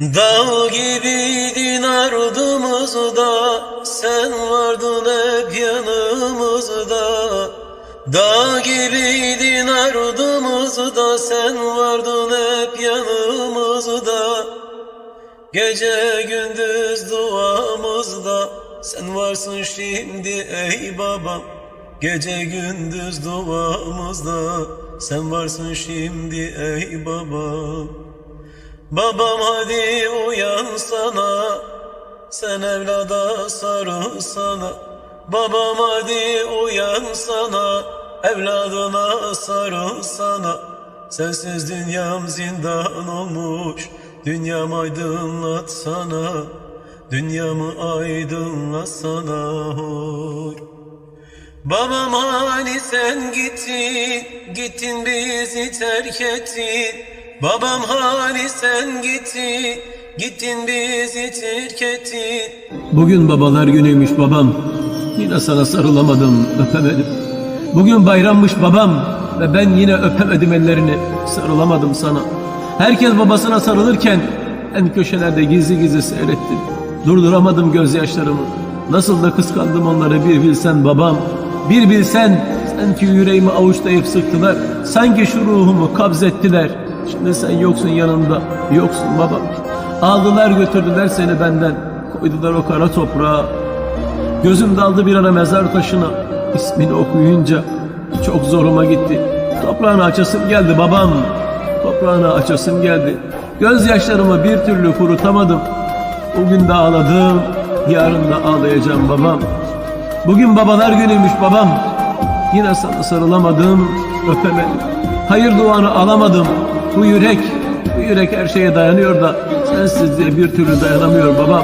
Dağ gibiydin ardımızda, sen vardın hep yanımızda. Dağ gibiydin ardımızda, sen vardın hep yanımızda. Gece gündüz duamızda, sen varsın şimdi ey babam. Gece gündüz duamızda, sen varsın şimdi ey babam. Babam hadi uyan sana Sen evlada sarılsana Babam hadi uyan sana Evladına sarılsana Sensiz dünyam zindan olmuş Dünyam aydınlatsana Dünyamı aydınlatsana oy. Babam hani sen gittin, gittin bizi terk ettin. Babam hani sen gittin, gittin bizi terk ettin. Bugün babalar günüymüş babam. Yine sana sarılamadım, öpemedim. Bugün bayrammış babam ve ben yine öpemedim ellerini, sarılamadım sana. Herkes babasına sarılırken en köşelerde gizli gizli seyrettim. Durduramadım gözyaşlarımı. Nasıl da kıskandım onları bir bilsen babam. Bir bilsen sanki yüreğimi avuçlayıp sıktılar. Sanki şu ruhumu kabzettiler. Şimdi sen yoksun yanımda, yoksun babam. Aldılar götürdüler seni benden. Koydular o kara toprağa. Gözüm daldı bir ara mezar taşına. İsmini okuyunca çok zoruma gitti. Toprağını açasım geldi babam. Toprağını açasım geldi. Gözyaşlarımı bir türlü kurutamadım. Bugün de ağladım, yarın da ağlayacağım babam. Bugün babalar günüymüş babam. Yine sana sarılamadım, öpemedim. Hayır duanı alamadım. Bu yürek, bu yürek her şeye dayanıyor da sensizliğe bir türlü dayanamıyor babam.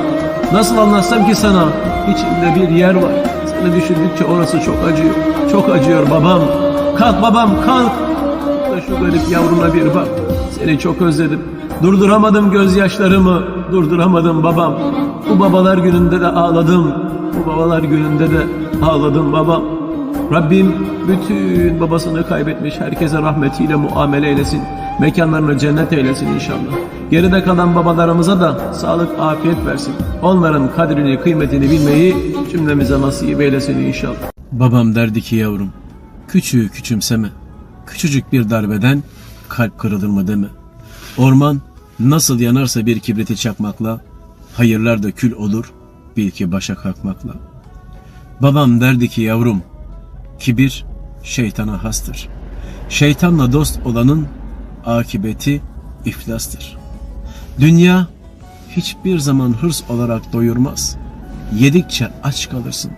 Nasıl anlatsam ki sana? İçimde bir yer var. Seni düşündükçe orası çok acıyor. Çok acıyor babam. Kalk babam kalk. Da şu garip yavruna bir bak. Seni çok özledim. Durduramadım gözyaşlarımı. Durduramadım babam. Bu babalar gününde de ağladım. Bu babalar gününde de ağladım babam. Rabbim bütün babasını kaybetmiş herkese rahmetiyle muamele eylesin. Mekanlarını cennet eylesin inşallah. Geride kalan babalarımıza da sağlık, afiyet versin. Onların kadrini, kıymetini bilmeyi cümlemize nasip eylesin inşallah. Babam derdi ki yavrum, küçüğü küçümseme. Küçücük bir darbeden kalp kırılır mı deme. Orman nasıl yanarsa bir kibriti çakmakla, hayırlar da kül olur, bil ki başa kalkmakla. Babam derdi ki yavrum, Kibir şeytana hastır. Şeytanla dost olanın akibeti iflastır. Dünya hiçbir zaman hırs olarak doyurmaz. Yedikçe aç kalırsın.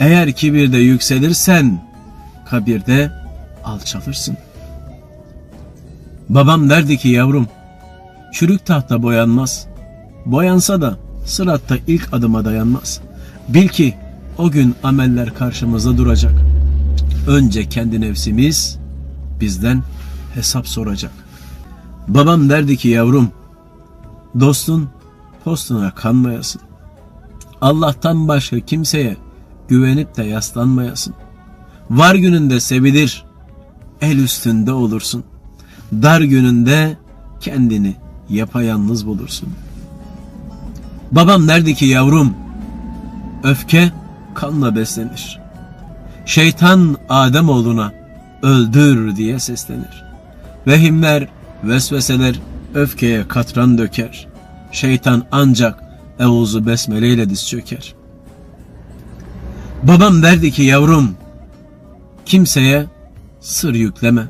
Eğer kibirde yükselirsen kabirde alçalırsın. Babam derdi ki yavrum, çürük tahta boyanmaz. Boyansa da sıratta ilk adıma dayanmaz. Bil ki o gün ameller karşımızda duracak. Önce kendi nefsimiz bizden hesap soracak. Babam derdi ki yavrum, dostun postuna kanmayasın. Allah'tan başka kimseye güvenip de yaslanmayasın. Var gününde sevilir, el üstünde olursun. Dar gününde kendini yapayalnız bulursun. Babam derdi ki yavrum, öfke kanla beslenir. Şeytan Adem oğluna öldür diye seslenir. Vehimler, vesveseler öfkeye katran döker. Şeytan ancak Evuzu Besmele ile diz çöker. Babam derdi ki yavrum, kimseye sır yükleme.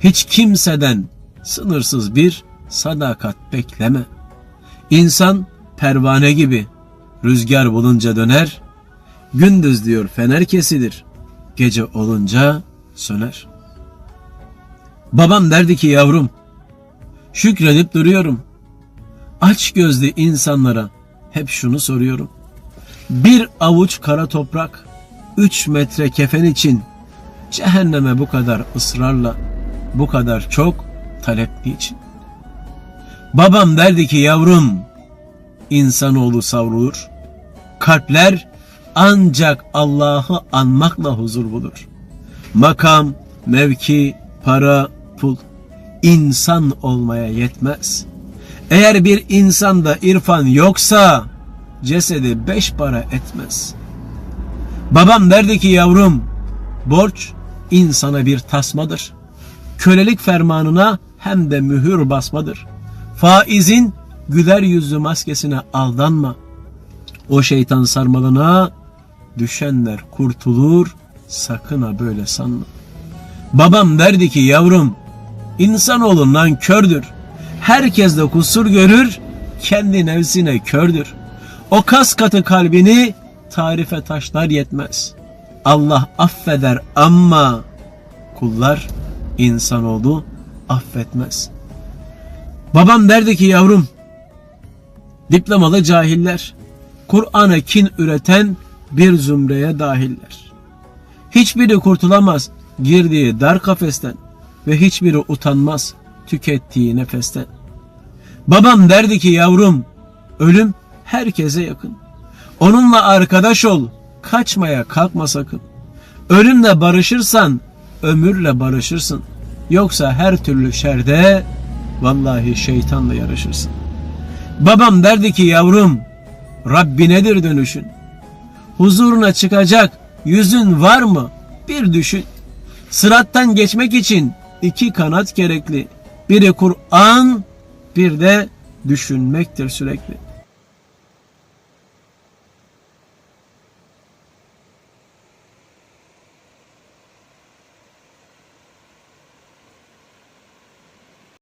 Hiç kimseden sınırsız bir sadakat bekleme. İnsan pervane gibi rüzgar bulunca döner, gündüz diyor fener kesilir, gece olunca söner. Babam derdi ki yavrum, şükredip duruyorum. Aç gözlü insanlara hep şunu soruyorum. Bir avuç kara toprak, üç metre kefen için cehenneme bu kadar ısrarla, bu kadar çok talepli için. Babam derdi ki yavrum, insanoğlu savrulur, kalpler ancak Allah'ı anmakla huzur bulur. Makam, mevki, para, pul insan olmaya yetmez. Eğer bir insanda irfan yoksa cesedi beş para etmez. Babam derdi ki yavrum borç insana bir tasmadır. Kölelik fermanına hem de mühür basmadır. Faizin güler yüzlü maskesine aldanma. O şeytan sarmalına düşenler kurtulur sakın ha böyle sanma. Babam derdi ki yavrum insanoğlu nankördür. Herkes de kusur görür kendi nefsine kördür. O kas katı kalbini tarife taşlar yetmez. Allah affeder ama kullar insanoğlu affetmez. Babam derdi ki yavrum diplomalı cahiller Kur'an'a kin üreten bir zümreye dahiller. Hiçbiri kurtulamaz girdiği dar kafesten ve hiçbiri utanmaz tükettiği nefesten. Babam derdi ki yavrum ölüm herkese yakın. Onunla arkadaş ol kaçmaya kalkma sakın. Ölümle barışırsan ömürle barışırsın. Yoksa her türlü şerde vallahi şeytanla yarışırsın. Babam derdi ki yavrum Rabbinedir dönüşün. Huzuruna çıkacak yüzün var mı? Bir düşün. Sırattan geçmek için iki kanat gerekli. Biri Kur'an, bir de düşünmektir sürekli.